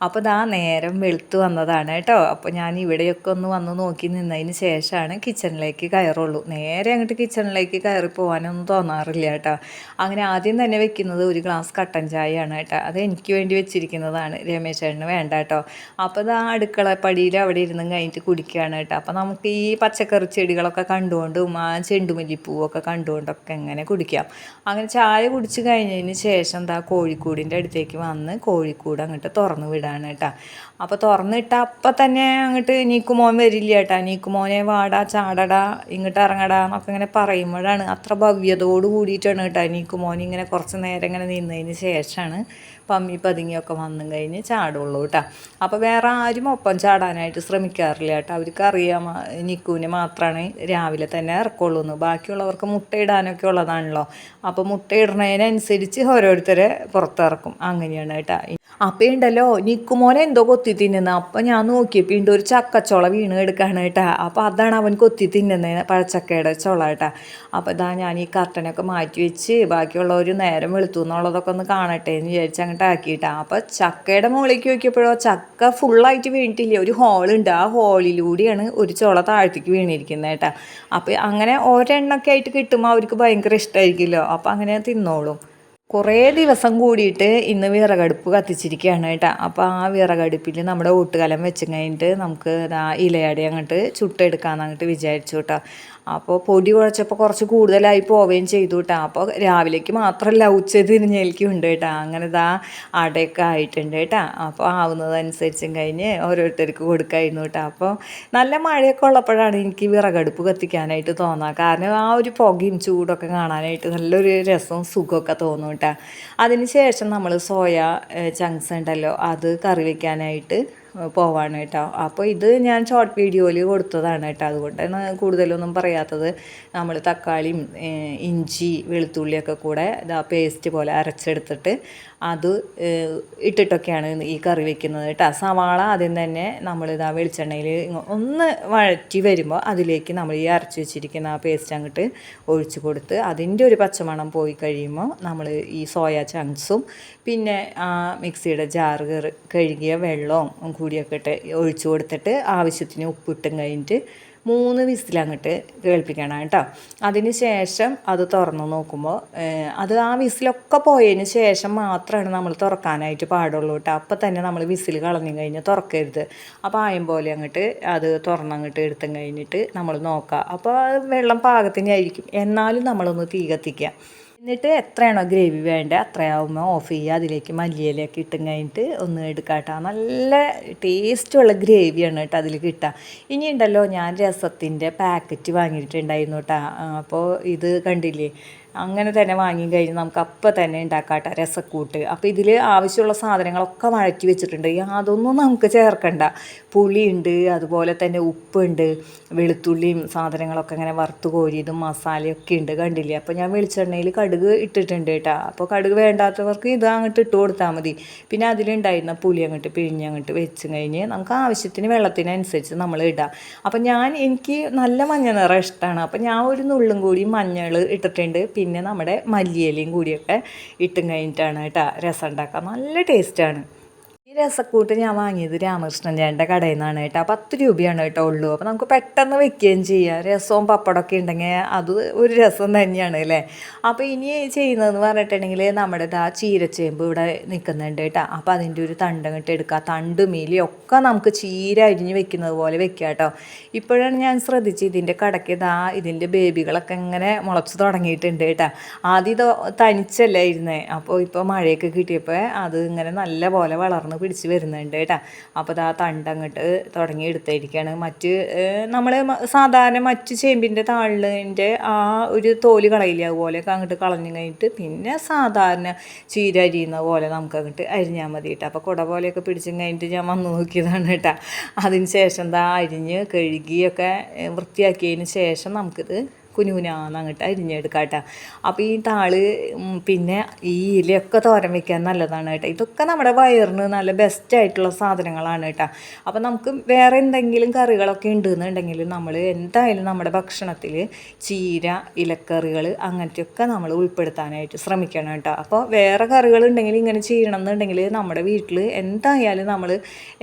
അപ്പോൾ ദാ നേരം വെളുത്ത് വന്നതാണ് കേട്ടോ. അപ്പോൾ ഞാൻ ഇവിടെയൊക്കെ ഒന്ന് വന്ന് നോക്കി നിന്നതിന് ശേഷമാണ് കിച്ചണിലേക്ക് കയറുള്ളൂ. നേരെ അങ്ങോട്ട് കിച്ചണിലേക്ക് കയറി പോകാനൊന്നും തോന്നാറില്ല കേട്ടോ. അങ്ങനെ ആദ്യം തന്നെ വെക്കുന്നത് ഒരു ഗ്ലാസ് കട്ടൻ ചായയാണ് കേട്ടോ. അത് എനിക്ക് വേണ്ടി വെച്ചിരിക്കുന്നതാണ്. രമേശ് ചേട്ടന് വേണ്ട കേട്ടോ. അപ്പോൾ ദാ അടുക്കള പടിയിൽ അവിടെ ഇരുന്ന് കഴിഞ്ഞിട്ട് കുടിക്കുകയാണ് കേട്ടോ. അപ്പോൾ നമുക്ക് ഈ പച്ചക്കറി ചെടികളൊക്കെ കണ്ടുകൊണ്ടും ആ ചെണ്ടുമല്ലിപ്പൂവൊക്കെ കണ്ടുകൊണ്ടൊക്കെ എങ്ങനെ കുടിക്കാം. അങ്ങനെ ചായ കുടിച്ച് കഴിഞ്ഞതിന് ശേഷം എന്താ കോഴിക്കൂടിന്റെ അടുത്തേക്ക് വന്ന് കോഴിക്കൂട് അങ്ങോട്ട് തുറന്നു വിടാം ഇടാണ് കേട്ടോ. അപ്പോൾ തുറന്നിട്ട അപ്പം തന്നെ അങ്ങോട്ട് നീക്കുമോൻ വരില്ല കേട്ടാ. നീക്കുമോനെ വാടാ ചാടടാ ഇങ്ങോട്ട് ഇറങ്ങടാ എന്നൊക്കെ ഇങ്ങനെ പറയുമ്പോഴാണ് അത്ര ഭവ്യതയോട് കൂടിയിട്ടാണ് കേട്ടോ നീക്കുമോൻ ഇങ്ങനെ കുറച്ച് നേരം ഇങ്ങനെ നിന്നതിന് ശേഷമാണ് പമ്മി പതുങ്ങിയൊക്കെ വന്നു കഴിഞ്ഞ് ചാടുള്ളൂ കേട്ടോ. അപ്പോൾ വേറെ ആരും ഒപ്പം ചാടാനായിട്ട് ശ്രമിക്കാറില്ല കേട്ടോ. അവർക്ക് അറിയാം നിക്കുവിനെ മാത്രമാണ് രാവിലെ തന്നെ ഇറക്കുള്ളൂ എന്ന്. ബാക്കിയുള്ളവർക്ക് മുട്ടയിടാനൊക്കെ ഉള്ളതാണല്ലോ. അപ്പോൾ മുട്ടയിടുന്നതിനനുസരിച്ച് ഓരോരുത്തരെ പുറത്തിറക്കും. അങ്ങനെയാണ് കേട്ടോ. അപ്പൊ ഉണ്ടല്ലോ നിക്കുമോനെ എന്തോ കൊത്തി തിന്നുന്നത് അപ്പം ഞാൻ നോക്കിയപ്പോൾ ഉണ്ട് ഒരു ചക്കച്ചോള വീണ് എടുക്കാണ് കേട്ടാ. അപ്പോൾ അതാണ് അവൻ കൊത്തി തിന്നുന്നത് പഴച്ചക്കയുടെ ചുള കേട്ടാ. അപ്പോൾ ഇതാ ഞാൻ ഈ കർട്ടനൊക്കെ മാറ്റി വെച്ച് ബാക്കിയുള്ളവർ നേരം വെളുത്തു എന്നുള്ളതൊക്കെ ഒന്ന് കാണട്ടെ എന്ന് വിചാരിച്ച് അങ്ങോട്ട് ആക്കിയിട്ടാ. അപ്പോൾ ചക്കയുടെ മുകളിലേക്ക് നോക്കിയപ്പോഴോ ചക്ക ഫുള്ളായിട്ട് വീണിട്ടില്ല? ഒരു ഹോളുണ്ട് ആ ഹോളിലൂടെയാണ് ഒരു ചുള താഴത്തേക്ക് വീണിരിക്കുന്നത് കേട്ടാ. അപ്പോൾ അങ്ങനെ ഒരെണ്ണൊക്കെ ആയിട്ട് കിട്ടുമ്പോൾ അവർക്ക് ഭയങ്കര ഇഷ്ടമായിരിക്കുമല്ലോ അപ്പോൾ അങ്ങനെ തിന്നോളും. കുറേ ദിവസം കൂടിയിട്ട് ഇന്ന് വിറകടുപ്പ് കത്തിച്ചിരിക്കുകയാണ് കേട്ടോ. അപ്പോൾ ആ വിറകടുപ്പിൽ നമ്മുടെ ഊട്ടുകലം വെച്ച് കഴിഞ്ഞിട്ട് നമുക്ക് ഇലയടി അങ്ങോട്ട് ചുട്ടെടുക്കാമെന്ന് അങ്ങോട്ട് വിചാരിച്ചു കേട്ടോ. അപ്പോൾ പൊടി കുഴച്ചപ്പോൾ കുറച്ച് കൂടുതലായി പോവുകയും ചെയ്തു കേട്ടോ. അപ്പോൾ രാവിലേക്ക് മാത്രമല്ല ഉച്ച തിരിഞ്ഞേൽക്കും ഉണ്ട് കേട്ടോ. അങ്ങനെ ഇതാ അടയൊക്കെ ആയിട്ടുണ്ട് കേട്ടോ. അപ്പോൾ ആവുന്നതനുസരിച്ചും കഴിഞ്ഞ് ഓരോരുത്തർക്ക് കൊടുക്കായിരുന്നു കേട്ടോ. അപ്പോൾ നല്ല മഴയൊക്കെ ഉള്ളപ്പോഴാണ് എനിക്ക് വിറകടുപ്പ് കത്തിക്കാനായിട്ട് തോന്നുക കാരണം ആ ഒരു പുകയും ചൂടൊക്കെ കാണാനായിട്ട് നല്ലൊരു രസവും സുഖമൊക്കെ തോന്നും കേട്ടോ അതിന് ശേഷം നമ്മൾ സോയ ചങ്ക്സ് ഉണ്ടല്ലോ അത് കറി വയ്ക്കാനായിട്ട് പോവാണ് കേട്ടോ. അപ്പോൾ ഇത് ഞാൻ ഷോർട്ട് വീഡിയോയിൽ കൊടുത്തതാണ് കേട്ടോ. അതുകൊണ്ടാണ് കൂടുതലൊന്നും പറയാത്തത്. നമ്മൾ തക്കാളിയും ഇഞ്ചി വെളുത്തുള്ളിയൊക്കെ കൂടെ പേസ്റ്റ് പോലെ അരച്ചെടുത്തിട്ട് അത് ഇട്ടിട്ടൊക്കെയാണ് ഈ കറി വെക്കുന്നത് കേട്ടോ. സവാള ആദ്യം തന്നെ നമ്മൾ ഇതാ വെളിച്ചെണ്ണയിൽ ഒന്ന് വഴറ്റി വരുമ്പോൾ അതിലേക്ക് നമ്മൾ ഈ അരച്ച് വെച്ചിരിക്കുന്ന ആ പേസ്റ്റ് അങ്ങോട്ട് ഒഴിച്ച് കൊടുത്ത് അതിന്റെ ഒരു പച്ചമണം പോയി കഴിയുമ്പോൾ നമ്മൾ ഈ സോയ ചങ്ക്സും പിന്നെ ആ മിക്സിയുടെ ജാറ് കഴുകിയ വെള്ളവും കൂടിയൊക്കെ ഇട്ട് ഒഴിച്ചു കൊടുത്തിട്ട് ആവശ്യത്തിന് ഉപ്പിട്ടും കഴിഞ്ഞിട്ട് മൂന്ന് വിസിലങ്ങോട്ട് കേൾപ്പിക്കണം കേട്ടോ. അതിന് ശേഷം അത് തുറന്നു നോക്കുമ്പോൾ അത് ആ വിസിലൊക്കെ പോയതിന് ശേഷം മാത്രമാണ് നമ്മൾ തുറക്കാനായിട്ട് പാടുള്ളൂ കേട്ടോ. അപ്പം തന്നെ നമ്മൾ വിസിൽ കളഞ്ഞു കഴിഞ്ഞ് തുറക്കരുത്. അപ്പോൾ ആയം പോലെ അങ്ങോട്ട് അത് തുറന്നങ്ങോട്ട് എടുത്തും കഴിഞ്ഞിട്ട് നമ്മൾ നോക്കുക അപ്പോൾ വെള്ളം പാകത്തിനായിരിക്കും. എന്നാലും നമ്മളൊന്ന് തീ കത്തിക്കുക എന്നിട്ട് എത്രയാണോ ഗ്രേവി വേണ്ടത് അത്രയാവുമ്പോൾ ഓഫ് ചെയ്യുക. അതിലേക്ക് മല്ലിയിലേക്ക് ഇട്ടും കഴിഞ്ഞിട്ട് ഒന്ന് എടുക്കാട്ടോ. നല്ല ടേസ്റ്റുള്ള ഗ്രേവിയാണ് കേട്ടോ അതിൽ കിട്ടുക ഇനി ഉണ്ടല്ലോ ഞാൻ രസത്തിന്റെ പാക്കറ്റ് വാങ്ങിയിട്ടുണ്ടായിരുന്നു കേട്ടോ. അപ്പോൾ ഇത് കണ്ടില്ലേ? അങ്ങനെ തന്നെ വാങ്ങി കഴിഞ്ഞ് നമുക്ക് അപ്പം തന്നെ ഉണ്ടാക്കാട്ട. രസക്കൂട്ട്. അപ്പോൾ ഇതിൽ ആവശ്യമുള്ള സാധനങ്ങളൊക്കെ വഴറ്റി വെച്ചിട്ടുണ്ട്. അതൊന്നും നമുക്ക് ചേർക്കണ്ട. പുളിയുണ്ട് അതുപോലെ തന്നെ ഉപ്പുണ്ട് വെളുത്തുള്ളിയും സാധനങ്ങളൊക്കെ ഇങ്ങനെ വറുത്ത് കോരിയതും മസാലയൊക്കെ ഉണ്ട് കണ്ടില്ലേ? അപ്പോൾ ഞാൻ വെളിച്ചെണ്ണയിൽ കടുക് ഇട്ടിട്ടുണ്ട് കേട്ടോ. അപ്പോൾ കടുക് വേണ്ടാത്തവർക്ക് ഇത് അങ്ങോട്ട് ഇട്ട് കൊടുത്താൽ മതി. പിന്നെ അതിലുണ്ടായിരുന്ന പുളി അങ്ങോട്ട് പിഴിഞ്ഞ് അങ്ങോട്ട് വെച്ച് കഴിഞ്ഞ് നമുക്ക് ആവശ്യത്തിന് വെള്ളത്തിനനുസരിച്ച് നമ്മൾ ഇടാം. അപ്പോൾ ഞാൻ എനിക്ക് നല്ല മഞ്ഞ നിറം ഇഷ്ടമാണ്. അപ്പോൾ ഞാൻ ഒരു നുള്ളും കൂടി മഞ്ഞൾ ഇട്ടിട്ടുണ്ട്. പിന്നെ നമ്മുടെ മല്ലിയിലയും കൂടിയൊക്കെ ഇട്ടും കഴിഞ്ഞിട്ടാണ് കേട്ടോ രസം ഉണ്ടാക്കുക നല്ല ടേസ്റ്റാണ് ഈ രസക്കൂട്ട് ഞാൻ വാങ്ങിയത് രാമകൃഷ്ണൻ ചേട്ടന്റെ കടയിൽ നിന്നാണ് കേട്ടോ. പത്ത് രൂപയാണ് കേട്ടോ ഉള്ളൂ. അപ്പോൾ നമുക്ക് പെട്ടെന്ന് വെക്കുകയും ചെയ്യാം. രസവും പപ്പടമൊക്കെ ഉണ്ടെങ്കിൽ അത് ഒരു രസം തന്നെയാണ് അല്ലേ? അപ്പോൾ ഇനി ചെയ്യുന്നതെന്ന് പറഞ്ഞിട്ടുണ്ടെങ്കിൽ നമ്മുടെ ആ ചീരച്ചേമ്പ് ഇവിടെ നിൽക്കുന്നുണ്ട് കേട്ടോ. അപ്പോൾ അതിന്റെ ഒരു തണ്ടങ്ങിട്ട് എടുക്കുക. തണ്ട് മീലി ഒക്കെ നമുക്ക് ചീര അരിഞ്ഞ് വെക്കുന്നത് പോലെ വെക്കുക കേട്ടോ. ഇപ്പോഴാണ് ഞാൻ ശ്രദ്ധിച്ച് ഇതിന്റെ കടയ്ക്ക് ഇതാ ഇതിന്റെ ബേബികളൊക്കെ ഇങ്ങനെ മുളച്ച് തുടങ്ങിയിട്ടുണ്ട് കേട്ടോ. ആദ്യം ഇത് തനിച്ചല്ലേ ഇരുന്നേ. അപ്പോൾ ഇപ്പോൾ മഴയൊക്കെ കിട്ടിയപ്പോൾ അത് ഇങ്ങനെ നല്ല പോലെ വളർന്ന് പിടിച്ച് വരുന്നുണ്ട് കേട്ടോ. അപ്പോൾ അത് ആ തണ്ട് അങ്ങോട്ട് തുടങ്ങി എടുത്തിരിക്കുകയാണ് മറ്റ് നമ്മൾ സാധാരണ മറ്റ് ചേമ്പിന്റെ താളിന്റെ ആ ഒരു തോൽ കളയില്ല അതുപോലെയൊക്കെ അങ്ങോട്ട് കളഞ്ഞു കഴിഞ്ഞിട്ട് പിന്നെ സാധാരണ ചീര അരിയുന്ന പോലെ നമുക്ക് അങ്ങോട്ട് അരിഞ്ഞാൽ മതി കേട്ടോ. അപ്പോൾ കുട പോലെയൊക്കെ പിടിച്ചും കഴിഞ്ഞിട്ട് ഞാൻ വന്ന് നോക്കിയതാണ് കേട്ടോ. അതിന് ശേഷം എന്താ അരിഞ്ഞ് കഴുകിയൊക്കെ വൃത്തിയാക്കിയതിന് ശേഷം നമുക്കിത് കുനുകുനാന്ന് അങ്ങോട്ട് അരിഞ്ഞെടുക്കാം കേട്ടോ അപ്പോൾ ഈ താൾ പിന്നെ ഈ ഇലയൊക്കെ തോരൻ വെക്കാൻ നല്ലതാണ് കേട്ടോ. ഇതൊക്കെ നമ്മുടെ വയറിന് നല്ല ബെസ്റ്റ് ആയിട്ടുള്ള സാധനങ്ങളാണ് കേട്ടോ അപ്പോൾ നമുക്ക് വേറെ എന്തെങ്കിലും കറികളൊക്കെ ഉണ്ടെന്നുണ്ടെങ്കിൽ നമ്മൾ എന്തായാലും നമ്മുടെ ഭക്ഷണത്തിൽ ചീര ഇലക്കറികൾ അങ്ങനത്തെയൊക്കെ നമ്മൾ ഉൾപ്പെടുത്താനായിട്ട് ശ്രമിക്കണം കേട്ടോ അപ്പോൾ വേറെ കറികൾ ഉണ്ടെങ്കിൽ ഇങ്ങനെ ചെയ്യണം എന്നുണ്ടെങ്കിൽ നമ്മുടെ വീട്ടിൽ എന്തായാലും നമ്മൾ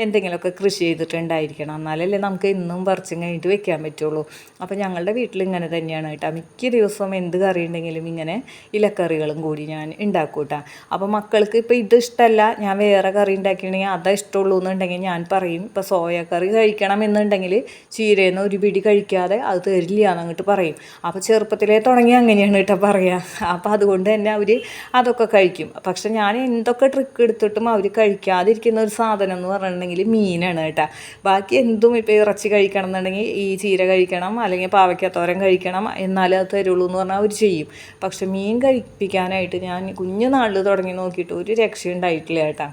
എന്തെങ്കിലുമൊക്കെ കൃഷി ചെയ്തിട്ടുണ്ടായിരിക്കണം. എന്നാലല്ലേ നമുക്ക് ഇന്നും പറിച്ചും കഴിഞ്ഞിട്ട് വെക്കാൻ പറ്റുള്ളൂ. അപ്പോൾ ഞങ്ങളുടെ വീട്ടിൽ ഇങ്ങനെ തന്നെയാണ് കേട്ടോ മിക്ക ദിവസവും എന്ത് കറി ഉണ്ടെങ്കിലും ഇങ്ങനെ ഇലക്കറികളും കൂടി ഞാൻ ഉണ്ടാക്കും കേട്ടോ അപ്പോൾ മക്കൾക്ക് ഇപ്പോൾ ഇത് ഇഷ്ടമല്ല ഞാൻ വേറെ കറി ഉണ്ടാക്കിയിട്ടുണ്ടെങ്കിൽ അതാ ഇഷ്ടമുള്ളൂ എന്നുണ്ടെങ്കിൽ ഞാൻ പറയും ഇപ്പോൾ സോയ കറി കഴിക്കണം എന്നുണ്ടെങ്കിൽ ചീരയെന്ന് ഒരു പിടി കഴിക്കാതെ അത് തരില്ല എന്നങ്ങോട്ട് പറയും. അപ്പോൾ ചെറുപ്പത്തിലേ തുടങ്ങി അങ്ങനെയാണ് കേട്ടോ പറയുക അപ്പോൾ അതുകൊണ്ട് തന്നെ അവർ അതൊക്കെ കഴിക്കും. പക്ഷെ ഞാൻ എന്തൊക്കെ ട്രിക്ക് എടുത്തിട്ടും അവർ കഴിക്കാതിരിക്കുന്ന ഒരു സാധനം എന്ന് പറഞ്ഞിട്ടുണ്ടെങ്കിൽ മീനാണ് കേട്ടോ. ബാക്കി എന്തും ഇപ്പോൾ ഇറച്ചി കഴിക്കണം എന്നുണ്ടെങ്കിൽ ഈ ചീര കഴിക്കണം അല്ലെങ്കിൽ പാവയ്ക്കത്തോരൻ കഴിക്കണം എന്നാലേ അത് തരുള്ളൂ എന്ന് പറഞ്ഞാൽ അവർ ചെയ്യും. പക്ഷെ മീൻ കഴിപ്പിക്കാനായിട്ട് ഞാൻ കുഞ്ഞുനാളിൽ തുടങ്ങി നോക്കിയിട്ട് ഒരു രക്ഷയുണ്ടായിട്ടില്ല കേട്ടോ.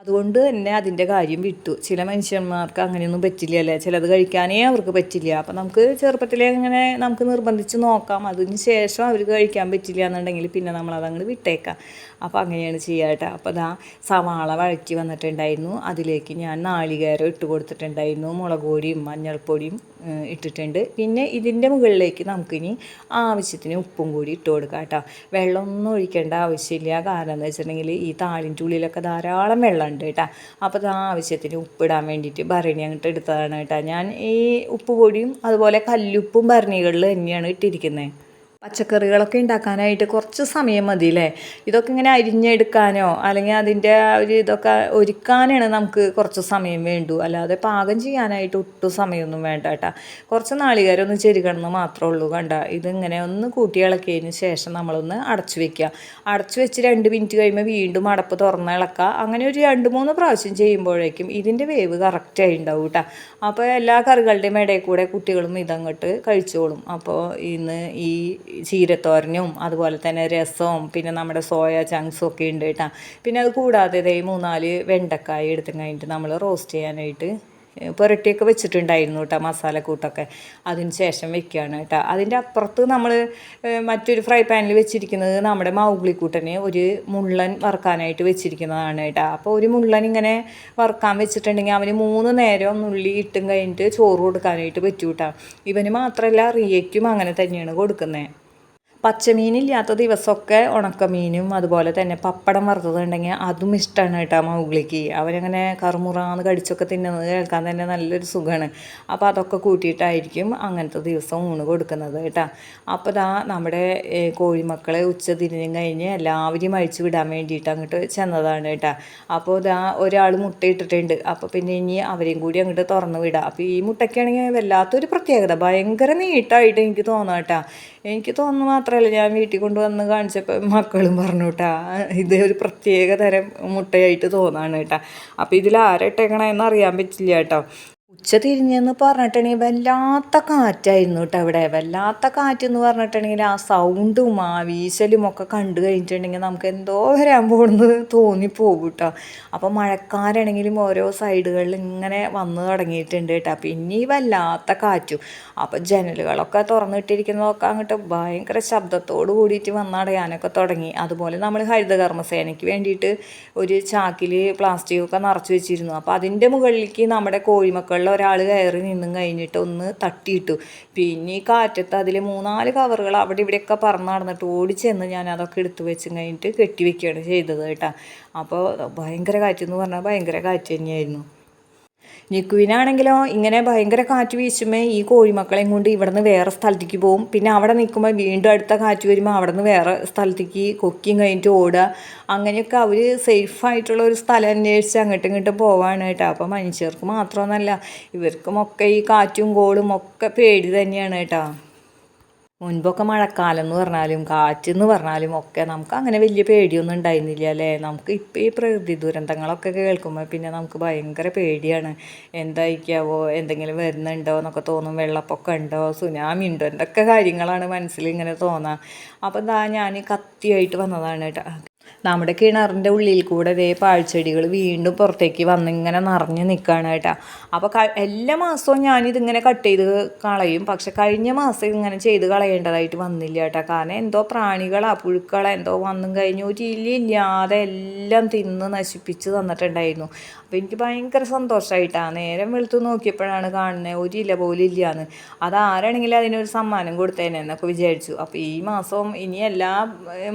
അതുകൊണ്ട് തന്നെ അതിന്റെ കാര്യം വിട്ടു. ചില മനുഷ്യന്മാർക്ക് അങ്ങനെയൊന്നും പറ്റില്ല അല്ലേ ചിലത് കഴിക്കാനേ അവർക്ക് പറ്റില്ല. അപ്പം നമുക്ക് ചെറുപ്പത്തിലേ അങ്ങനെ നമുക്ക് നിർബന്ധിച്ച് നോക്കാം. അതിന് ശേഷം അവർക്ക് കഴിക്കാൻ പറ്റില്ല എന്നുണ്ടെങ്കിൽ പിന്നെ നമ്മൾ അതങ്ങോട്ട് വിട്ടേക്കാം. അപ്പോൾ അങ്ങനെയാണ് ചെയ്യാട്ടോ അപ്പോൾ ദാ സവാള വഴറ്റി വന്നിട്ടുണ്ടായിരുന്നു. അതിലേക്ക് ഞാൻ നാളികേരം ഇട്ട് കൊടുത്തിട്ടുണ്ടായിരുന്നു. മുളക് പൊടിയും മഞ്ഞൾപ്പൊടിയും ഇട്ടിട്ടുണ്ട്. പിന്നെ ഇതിന്റെ മുകളിലേക്ക് നമുക്കിനി ആവശ്യത്തിന് ഉപ്പും കൂടി ഇട്ട് കൊടുക്കാം കേട്ടോ. വെള്ളമൊന്നും ഒഴിക്കേണ്ട ആവശ്യമില്ല. കാരണം എന്താ വെച്ചിട്ടുണ്ടെങ്കിൽ ഈ താളിന്റെ ഉള്ളിലൊക്കെ ധാരാളം വെള്ളമുണ്ട് കേട്ടോ. അപ്പോൾ അത് ആവശ്യത്തിന് ഉപ്പിടാൻ വേണ്ടിയിട്ട് ഭരണി അങ്ങോട്ട് എടുത്തതാണ് കേട്ടോ. ഞാൻ ഈ ഉപ്പ് പൊടിയും അതുപോലെ കല്ലുപ്പും ഭരണികളിൽ തന്നെയാണ് ഇട്ടിരിക്കുന്നത് പച്ചക്കറികളൊക്കെ ഉണ്ടാക്കാനായിട്ട് കുറച്ച് സമയം മതി അല്ലേ ഇതൊക്കെ ഇങ്ങനെ അരിഞ്ഞെടുക്കാനോ അല്ലെങ്കിൽ അതിന്റെ ഒരു ഇതൊക്കെ ഒരുക്കാനാണ് നമുക്ക് കുറച്ച് സമയം വേണ്ടു. അല്ലാതെ പാകം ചെയ്യാനായിട്ട് ഒട്ടും സമയമൊന്നും വേണ്ട കേട്ടോ. കുറച്ച് നാളികേരം ഒന്ന് ചെരുകണമെന്ന് മാത്രമേ ഉള്ളൂ കണ്ട. ഇതിങ്ങനെ ഒന്ന് കൂട്ടി ഇളക്കിയതിന് ശേഷം നമ്മളൊന്ന് അടച്ചു വെക്കുക. അടച്ചു വെച്ച് രണ്ട് മിനിറ്റ് കഴിയുമ്പോൾ വീണ്ടും അടപ്പ് തുറന്ന് ഇളക്കുക. അങ്ങനെ ഒരു രണ്ട് മൂന്ന് പ്രാവശ്യം ചെയ്യുമ്പോഴേക്കും ഇതിന്റെ വേവ് കറക്റ്റായി ഉണ്ടാവും കേട്ടോ. അപ്പോൾ എല്ലാ കറികളുടെയും ഇടയിൽ കൂടെ കുട്ടികളും ഇതങ്ങോട്ട് കഴിച്ചോളും. അപ്പോൾ ഇന്ന് ഈ ചീരത്തോരനും അതുപോലെ തന്നെ രസവും പിന്നെ നമ്മുടെ സോയ ചങ്ക്സും ഒക്കെ ഉണ്ട് കേട്ടോ. പിന്നെ അത് കൂടാതെ ദേ മൂന്നാൽ വെണ്ടക്കായ എടുത്തും കഴിഞ്ഞിട്ട് നമ്മൾ റോസ്റ്റ് ചെയ്യാനായിട്ട് പുരട്ടിയൊക്കെ വെച്ചിട്ടുണ്ടായിരുന്നു കേട്ടോ മസാലക്കൂട്ടൊക്കെ അതിന് ശേഷം വെക്കുകയാണ് കേട്ടോ അതിന്റെ അപ്പുറത്ത് നമ്മൾ മറ്റൊരു ഫ്രൈ പാനിൽ വെച്ചിരിക്കുന്നത് നമ്മുടെ മൗഗ്ലിക്കൂട്ടന് ഒരു മുള്ളൻ വറുക്കാനായിട്ട് വെച്ചിരിക്കുന്നതാണ് കേട്ടോ അപ്പോൾ ഒരു മുള്ളൻ ഇങ്ങനെ വറുക്കാൻ വെച്ചിട്ടുണ്ടെങ്കിൽ അവന് മൂന്ന് നേരം നുള്ളി ഇട്ടും കഴിഞ്ഞിട്ട് ചോറ് കൊടുക്കാനായിട്ട് പറ്റൂ കേട്ടോ ഇവന് മാത്രമല്ല റിയയ്ക്കും അങ്ങനെ തന്നെയാണ് കൊടുക്കുന്നത് പച്ചമീനില്ലാത്ത ദിവസമൊക്കെ ഉണക്കമീനും അതുപോലെ തന്നെ പപ്പടം വറുത്തതുണ്ടെങ്കിൽ അതും ഇഷ്ടമാണ് കേട്ടോ മൗഗ്ലിക്ക് അവനങ്ങനെ കറുമുറാന്ന് കടിച്ചൊക്കെ തിന്നുന്നത് കേൾക്കാൻ തന്നെ നല്ലൊരു സുഖമാണ് അപ്പോൾ അതൊക്കെ കൂട്ടിയിട്ടായിരിക്കും അങ്ങനത്തെ ദിവസം ഊണ് കൊടുക്കുന്നത് കേട്ടോ. അപ്പോൾ ദാ നമ്മുടെ കോഴിമക്കളെ ഉച്ച തിരിഞ്ഞും കഴിഞ്ഞ് എല്ലാവരെയും അഴിച്ചു വിടാൻ വേണ്ടിയിട്ട് അങ്ങോട്ട് ചെന്നതാണ് കേട്ടോ. അപ്പോൾ ദാ ഒരാൾ മുട്ട ഇട്ടിട്ടുണ്ട്. അപ്പോൾ പിന്നെ ഇനി അവരെയും കൂടി അങ്ങോട്ട് തുറന്ന് വിടാം. അപ്പോൾ ഈ മുട്ടയ്ക്കാണെങ്കിൽ വല്ലാത്തൊരു പ്രത്യേകത. ഭയങ്കര നീട്ടായിട്ട് എനിക്ക് തോന്നാം കേട്ടോ. എനിക്ക് തോന്നുന്നു മാത്രമല്ല ഞാൻ വീട്ടിൽ കൊണ്ടുവന്ന് കാണിച്ചപ്പോൾ മക്കളും പറഞ്ഞു കേട്ടാ ഇത് ഒരു പ്രത്യേക തരം മുട്ടയായിട്ട് തോന്നാണ് കേട്ടാ അപ്പോൾ ഇതിൽ ആരട്ടേക്കണമെന്ന് അറിയാൻ പറ്റില്ല കേട്ടോ ഉച്ച തിരിഞ്ഞെന്ന് പറഞ്ഞിട്ടുണ്ടെങ്കിൽ വല്ലാത്ത കാറ്റായിരുന്നു കേട്ടോ അവിടെ. വല്ലാത്ത കാറ്റ് എന്ന് പറഞ്ഞിട്ടുണ്ടെങ്കിൽ ആ സൗണ്ടും ആ വീശലും ഒക്കെ കണ്ടു കഴിഞ്ഞിട്ടുണ്ടെങ്കിൽ നമുക്ക് എന്തോ വരാൻ പോകുന്നത് തോന്നിപ്പോകും കേട്ടോ അപ്പോൾ മഴക്കാരാണെങ്കിലും ഓരോ സൈഡുകളിൽ ഇങ്ങനെ വന്നു തുടങ്ങിയിട്ടുണ്ട് കേട്ടോ പിന്നെ ഈ വല്ലാത്ത കാറ്റും. അപ്പോൾ ജനലുകളൊക്കെ തുറന്നിട്ടിരിക്കുന്നതൊക്കെ അങ്ങോട്ട് ഭയങ്കര ശബ്ദത്തോട് കൂടിയിട്ട് വന്നടയാനൊക്കെ തുടങ്ങി. അതുപോലെ നമ്മൾ ഹരിതകർമ്മസേനയ്ക്ക് വേണ്ടിയിട്ട് ഒരു ചാക്കിൽ പ്ലാസ്റ്റിക് ഒക്കെ നിറച്ച് വെച്ചിരുന്നു. അപ്പോൾ അതിന്റെ മുകളിലേക്ക് നമ്മുടെ കോഴിമക്കളിൽ ഒരാൾ കയറി നിന്നും കഴിഞ്ഞിട്ട് ഒന്ന് തട്ടിയിട്ടു. പിന്നെ ഈ കാറ്റത്ത് അതിൽ മൂന്നാൽ കവറുകൾ അവിടെ ഇവിടെയൊക്കെ പറന്ന് നടന്നിട്ട് ഓടിച്ചെന്ന് ഞാൻ അതൊക്കെ എടുത്തു വെച്ചും കഴിഞ്ഞിട്ട് കെട്ടി വെക്കുകയാണ് ചെയ്തത് കേട്ടോ. അപ്പോൾ ഭയങ്കര കാറ്റെന്ന് പറഞ്ഞാൽ ഭയങ്കര കാറ്റ് തന്നെയായിരുന്നു. നിക്കുവിനാണെങ്കിലോ ഇങ്ങനെ ഭയങ്കര കാറ്റ് വീശുമ്പോൾ ഈ കോഴിമക്കളെയും കൊണ്ട് ഇവിടുന്ന് വേറെ സ്ഥലത്തേക്ക് പോകും പിന്നെ അവിടെ നിൽക്കുമ്പോൾ വീണ്ടും അടുത്ത കാറ്റ് വരുമ്പോൾ അവിടെ നിന്ന് വേറെ സ്ഥലത്തേക്ക് കൊക്കിയും കഴിഞ്ഞിട്ട് ഓടുക. അങ്ങനെയൊക്കെ അവർ സേഫായിട്ടുള്ള ഒരു സ്ഥലം അന്വേഷിച്ച് അങ്ങോട്ടും ഇങ്ങോട്ടും പോവാണ് കേട്ടോ. അപ്പോൾ മനുഷ്യർക്ക് മാത്രമൊന്നുമല്ല ഇവർക്കുമൊക്കെ ഈ കാറ്റും കോളും ഒക്കെ പേടി തന്നെയാണ് കേട്ടോ. മുൻപൊക്കെ മഴക്കാലം എന്ന് പറഞ്ഞാലും കാറ്റ് എന്ന് പറഞ്ഞാലും ഒക്കെ നമുക്ക് അങ്ങനെ വലിയ പേടിയൊന്നും ഉണ്ടായിരുന്നില്ല അല്ലേ? നമുക്ക് ഇപ്പോൾ ഈ പ്രകൃതി ദുരന്തങ്ങളൊക്കെ കേൾക്കുമ്പോൾ പിന്നെ നമുക്ക് ഭയങ്കര പേടിയാണ്. എന്തായിരിക്കാവോ? എന്തെങ്കിലും വരുന്നുണ്ടോ എന്നൊക്കെ തോന്നും. വെള്ളപ്പൊക്കം ഉണ്ടോ? സുനാമി ഉണ്ടോ? എന്തൊക്കെ കാര്യങ്ങളാണ് മനസ്സിൽ ഇങ്ങനെ തോന്നുക അപ്പോൾ ഞാൻ കത്തിയായിട്ട് വന്നതാണ് കേട്ടോ. നമ്മുടെ കിണറിന്റെ ഉള്ളിൽ കൂടെ ഇതേ പാഴ്ചെടികൾ വീണ്ടും പുറത്തേക്ക് വന്നിങ്ങനെ നിറഞ്ഞ് നിൽക്കുകയാണ് കേട്ടോ. അപ്പോൾ എല്ലാ മാസവും ഞാനിതിങ്ങനെ കട്ട് ചെയ്ത് കളയും. പക്ഷെ കഴിഞ്ഞ മാസം ഇങ്ങനെ ചെയ്ത് കളയേണ്ടതായിട്ട് വന്നില്ല കേട്ടോ. കാരണം എന്തോ പ്രാണികളാ പുഴുക്കളാ എന്തോ വന്നും കഴിഞ്ഞു ഒരു ഇല്ലാതെ എല്ലാം തിന്ന് നശിപ്പിച്ച് തന്നിട്ടുണ്ടായിരുന്നു. അപ്പോൾ എനിക്ക് ഭയങ്കര സന്തോഷമായിട്ടാണ് നേരം വെളുത്ത് നോക്കിയപ്പോഴാണ് കാണുന്നത് ഒരു ഇല പോലും ഇല്ലയെന്ന് അതാരാണെങ്കിലും അതിനൊരു സമ്മാനം കൊടുത്തേനെ എന്നൊക്കെ വിചാരിച്ചു. അപ്പോൾ ഈ മാസം ഇനി എല്ലാ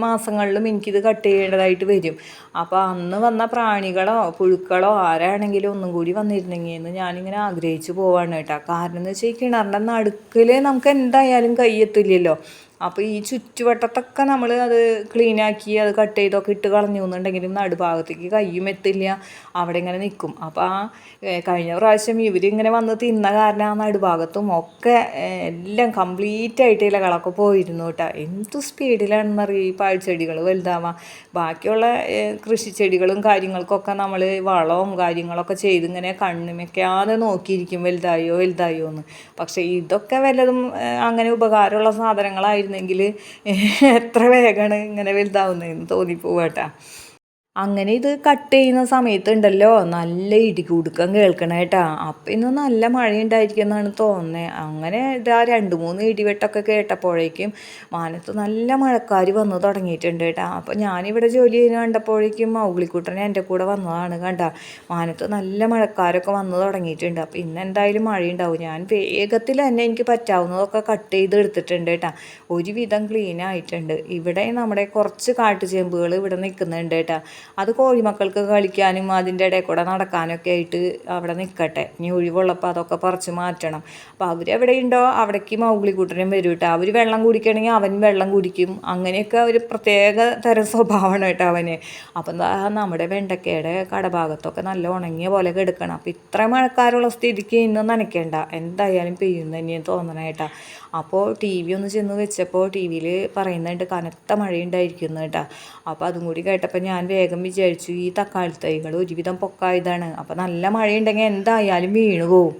മാസങ്ങളിലും എനിക്കിത് കട്ട് ചെയ്യേണ്ടതായിട്ട് വരും. അപ്പോൾ അന്ന് വന്ന പ്രാണികളോ പുഴുക്കളോ ആരാണെങ്കിലും ഒന്നും കൂടി വന്നിരുന്നെങ്കിൽ എന്ന് ഞാനിങ്ങനെ ആഗ്രഹിച്ചു പോവാണ് കേട്ടോ. കാരണം എന്ന് വെച്ചാൽ ഈ കിണറിന്റെ നടുക്കിൽ നമുക്ക് എന്തായാലും കൈയെത്തില്ലല്ലോ അപ്പോൾ ഈ ചുറ്റുവട്ടത്തൊക്കെ നമ്മൾ അത് ക്ലീനാക്കി അത് കട്ട് ചെയ്തൊക്കെ ഇട്ട് കളഞ്ഞു എന്നുണ്ടെങ്കിലും നടുഭാഗത്തേക്ക് കയ്യും എത്തില്ല. അവിടെ ഇങ്ങനെ നിൽക്കും അപ്പോൾ ആ കഴിഞ്ഞ പ്രാവശ്യം ഇവരിങ്ങനെ വന്ന് തിന്ന കാരണം ആ നടുഭാഗത്തും ഒക്കെ എല്ലാം കംപ്ലീറ്റ് ആയിട്ട് ഇലകളൊക്കെ പോയിരുന്നു കേട്ടോ. എന്ത് സ്പീഡിലാണെന്നറിയാം ഈ പാഴ്ചെടികൾ വലുതാവാം ബാക്കിയുള്ള കൃഷിച്ചെടികളും കാര്യങ്ങൾക്കൊക്കെ നമ്മൾ വളവും കാര്യങ്ങളൊക്കെ ചെയ്ത് ഇങ്ങനെ കണ്ണുമെക്കാതെ നോക്കിയിരിക്കും. വലുതായോ വലുതായോ എന്ന് പക്ഷേ ഇതൊക്കെ വല്ലതും അങ്ങനെ ഉപകാരമുള്ള സാധനങ്ങളായിരുന്നു ആയിരുന്നെങ്കിൽ എത്ര വേഗമാണ് ഇങ്ങനെ വലുതാവുന്നതെന്ന് തോന്നിപ്പോവാട്ടാ. അങ്ങനെ ഇത് കട്ട് ചെയ്യുന്ന സമയത്തുണ്ടല്ലോ നല്ല ഇടികുടുക്കം കേൾക്കണം കേട്ടാ അപ്പം ഇന്ന് നല്ല മഴ ഉണ്ടായിരിക്കുമെന്നാണ് തോന്നുന്നത് അങ്ങനെ ഇതാ രണ്ട് മൂന്ന് ഇടിവെട്ടൊക്കെ കേട്ടപ്പോഴേക്കും മാനത്ത് നല്ല മഴക്കാർ വന്ന് തുടങ്ങിയിട്ടുണ്ട് കേട്ടാ അപ്പം ഞാനിവിടെ ജോലി ചെയ്യുന്ന കണ്ടപ്പോഴേക്കും മൗഗ്ലിക്കുട്ടൻ എന്റെ കൂടെ വന്നതാണ് കണ്ട. മാനത്ത് നല്ല മഴക്കാരൊക്കെ വന്ന് തുടങ്ങിയിട്ടുണ്ട്. അപ്പം ഇന്ന് എന്തായാലും മഴയുണ്ടാവും. ഞാൻ വേഗത്തിൽ തന്നെ എനിക്ക് പറ്റാവുന്നതൊക്കെ കട്ട് ചെയ്ത് എടുത്തിട്ടുണ്ട് കേട്ടാ ഒരുവിധം ക്ലീൻ ആയിട്ടുണ്ട്. ഇവിടെ നമ്മുടെ കുറച്ച് കാട്ടുചേമ്പുകൾ ഇവിടെ നിൽക്കുന്നുണ്ട് കേട്ടാ അത് കോഴിമക്കൾക്ക് കളിക്കാനും അതിന്റെ ഇടയിൽ കൂടെ നടക്കാനൊക്കെ ആയിട്ട് അവിടെ നിൽക്കട്ടെ. ഇനി ഒഴിവുള്ളപ്പോൾ അതൊക്കെ പറിച്ച് മാറ്റണം. അപ്പോൾ അവരെവിടെയുണ്ടോ അവിടേക്ക് മൗഗ്ലിക്കൂട്ടനും വരും കേട്ടോ. അവർ വെള്ളം കുടിക്കണമെങ്കിൽ അവൻ വെള്ളം കുടിക്കും. അങ്ങനെയൊക്കെ ഒരു പ്രത്യേക തരം സ്വഭാവമാണ് കേട്ടോ അവന് അപ്പം നമ്മുടെ വെണ്ടക്കയുടെ കടഭാഗത്തൊക്കെ നല്ല ഉണങ്ങിയ പോലെ കിടക്കണം. അപ്പം ഇത്ര മഴക്കാരുള്ള സ്ഥിതിക്ക് ഇന്ന് നനയ്ക്കേണ്ട. എന്തായാലും പെയ്യുന്ന തന്നെയാണ് തോന്നണേട്ടാ അപ്പോൾ ടി വി ഒന്ന് ചെന്ന് വെച്ചപ്പോൾ ടി വിയിൽ പറയുന്നുണ്ട് കനത്ത മഴയുണ്ടായിരിക്കുന്നു കേട്ടോ. അപ്പോൾ അതും കൂടി കേട്ടപ്പോൾ ഞാൻ വേഗം വിചാരിച്ചു ഈ തക്കാളി തൈകൾ ഒരുവിധം പൊക്കായതാണ്. അപ്പോൾ നല്ല മഴയുണ്ടെങ്കിൽ എന്തായാലും വീണു പോവും.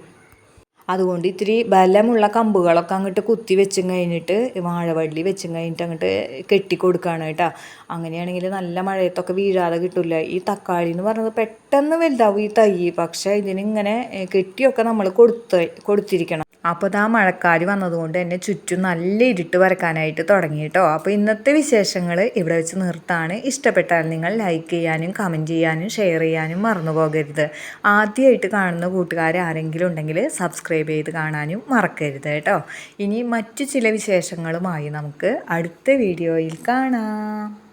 അതുകൊണ്ട് ഇത്തിരി ബലമുള്ള കമ്പുകളൊക്കെ അങ്ങോട്ട് കുത്തി വെച്ചും കഴിഞ്ഞിട്ട് വാഴവള്ളി വെച്ചും കഴിഞ്ഞിട്ട് അങ്ങോട്ട് കെട്ടിക്കൊടുക്കുകയാണ് കേട്ടോ. അങ്ങനെയാണെങ്കിൽ നല്ല മഴയത്തൊക്കെ വീഴാതെ കിട്ടില്ല? ഈ തക്കാളി എന്ന് പറഞ്ഞത് പെട്ടെന്ന് വലുതാവും ഈ തൈ. പക്ഷേ ഇതിനിങ്ങനെ കെട്ടിയൊക്കെ നമ്മൾ കൊടുത്ത് കൊടുത്തിരിക്കണം. അപ്പോൾ ഇതാ മഴക്കാർ വന്നതുകൊണ്ട് എന്നെ ചുറ്റും നല്ല ഇരുട്ട് വരക്കാനായിട്ട് തുടങ്ങി കേട്ടോ അപ്പോൾ ഇന്നത്തെ വിശേഷങ്ങൾ ഇവിടെ വെച്ച് നിർത്താണ്. ഇഷ്ടപ്പെട്ടാൽ നിങ്ങൾ ലൈക്ക് ചെയ്യാനും കമന്റ് ചെയ്യാനും ഷെയർ ചെയ്യാനും മറന്നു പോകരുത്. ആദ്യമായിട്ട് കാണുന്ന കൂട്ടുകാർ ആരെങ്കിലും ഉണ്ടെങ്കിൽ സബ്സ്ക്രൈബ് ചെയ്ത് കാണാനും മറക്കരുത് കേട്ടോ ഇനി മറ്റു ചില വിശേഷങ്ങളുമായി നമുക്ക് അടുത്ത വീഡിയോയിൽ കാണാം.